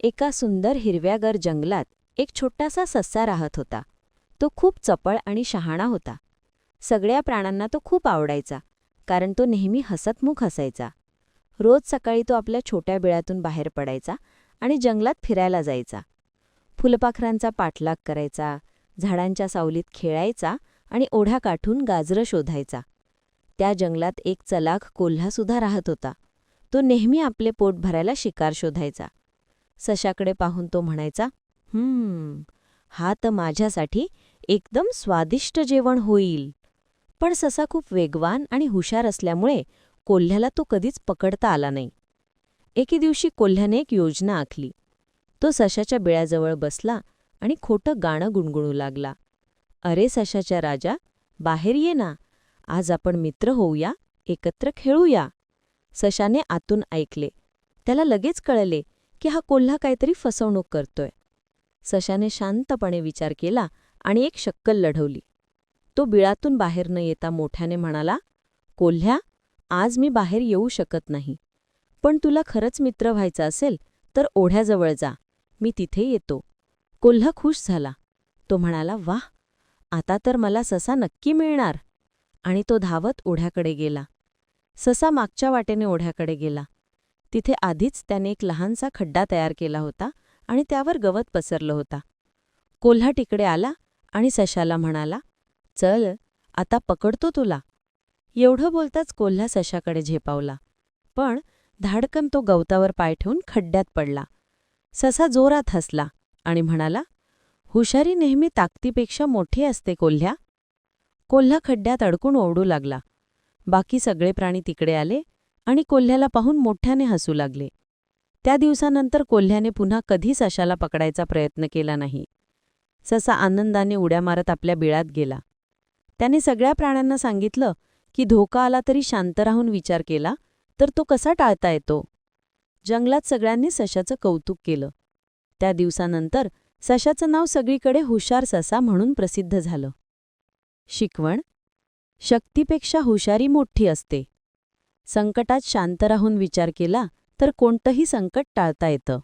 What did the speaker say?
एका सुंदर हिरव्यागर जंगलात एक छोटासा सस्सा राहत होता. तो खूप चपळ आणि शहाणा होता. सगळ्या प्राण्यांना तो खूप आवडायचा कारण तो नेहमी हसतमुख असायचा. रोज सकाळी तो आपल्या छोट्या बिळातून बाहेर पडायचा आणि जंगलात फिरायला जायचा. फुलपाखरांचा पाठलाग करायचा झाडांच्या सावलीत खेळायचा आणि ओढ्या काठून गाजरं शोधायचा. त्या जंगलात एक चलाख कोल्हासुद्धा राहत होता. तो नेहमी आपले पोट भरायला शिकार शोधायचा. सशाकडे पाहून तो म्हणायचा हम्म हा तर माझ्यासाठी एकदम स्वादिष्ट जेवण होईल. पण ससा खूप वेगवान आणि हुशार असल्यामुळे कोल्ह्याला तो कधीच पकडता आला नाही. एके दिवशी कोल्ह्याने एक योजना आखली. तो सशाच्या बिळाजवळ बसला आणि खोटं गाणं गुणगुणू लागला. अरे सशाच्या राजा बाहेर ये ना. आज आपण मित्र होऊया एकत्र खेळूया. सशाने आतून ऐकले. त्याला लगेच कळले की हा कोल्हा काहीतरी फसवणूक करतोय. सशाने शांतपणे विचार केला आणि एक शक्कल लढवली. तो बिळातून बाहेर न येता मोठ्याने म्हणाला कोल्ह्या आज मी बाहेर येऊ शकत नाही. पण तुला खरंच मित्र व्हायचा असेल तर ओढ्याजवळ जा. मी तिथे येतो. कोल्हा खुश झाला. तो म्हणाला वाह आता तर मला ससा नक्की मिळणार. आणि तो धावत ओढ्याकडे गेला. ससा मागच्या वाटेने ओढ्याकडे गेला. तिथे आधीच त्याने एक लहानसा खड्डा तयार केला होता आणि त्यावर गवत पसरलं होता. कोल्हा तिकडे आला आणि सशाला म्हणाला चल आता पकडतो तुला. एवढं बोलताच कोल्हा सशाकडे झेपावला पण धाडकन तो गवतावर पाय ठेवून खड्ड्यात पडला. ससा जोरात हसला आणि म्हणाला हुशारी नेहमी ताकदीपेक्षा मोठी असते कोल्ह्या कोल्हा खड्ड्यात अडकून ओरडू लागला. बाकी सगळे प्राणी तिकडे आले आणि कोल्ह्याला पाहून मोठ्याने हसू लागले. त्या दिवसानंतर कोल्ह्याने पुन्हा कधी सशाला पकडायचा प्रयत्न केला नाही. ससा आनंदाने उड्या मारत आपल्या बिळात गेला. त्याने सगळ्या प्राण्यांना सांगितलं की धोका आला तरी शांत राहून विचार केला तर तो कसा टाळता येतो? जंगलात सगळ्यांनी सशाचं कौतुक केलं. त्या दिवसानंतर सशाचं नाव सगळीकडे हुशार ससा म्हणून प्रसिद्ध झालं. शिकवण? शक्तीपेक्षा हुशारी मोठी असते. संकटात शांत राहून विचार केला तर कोणतंही संकट टाळता येतं.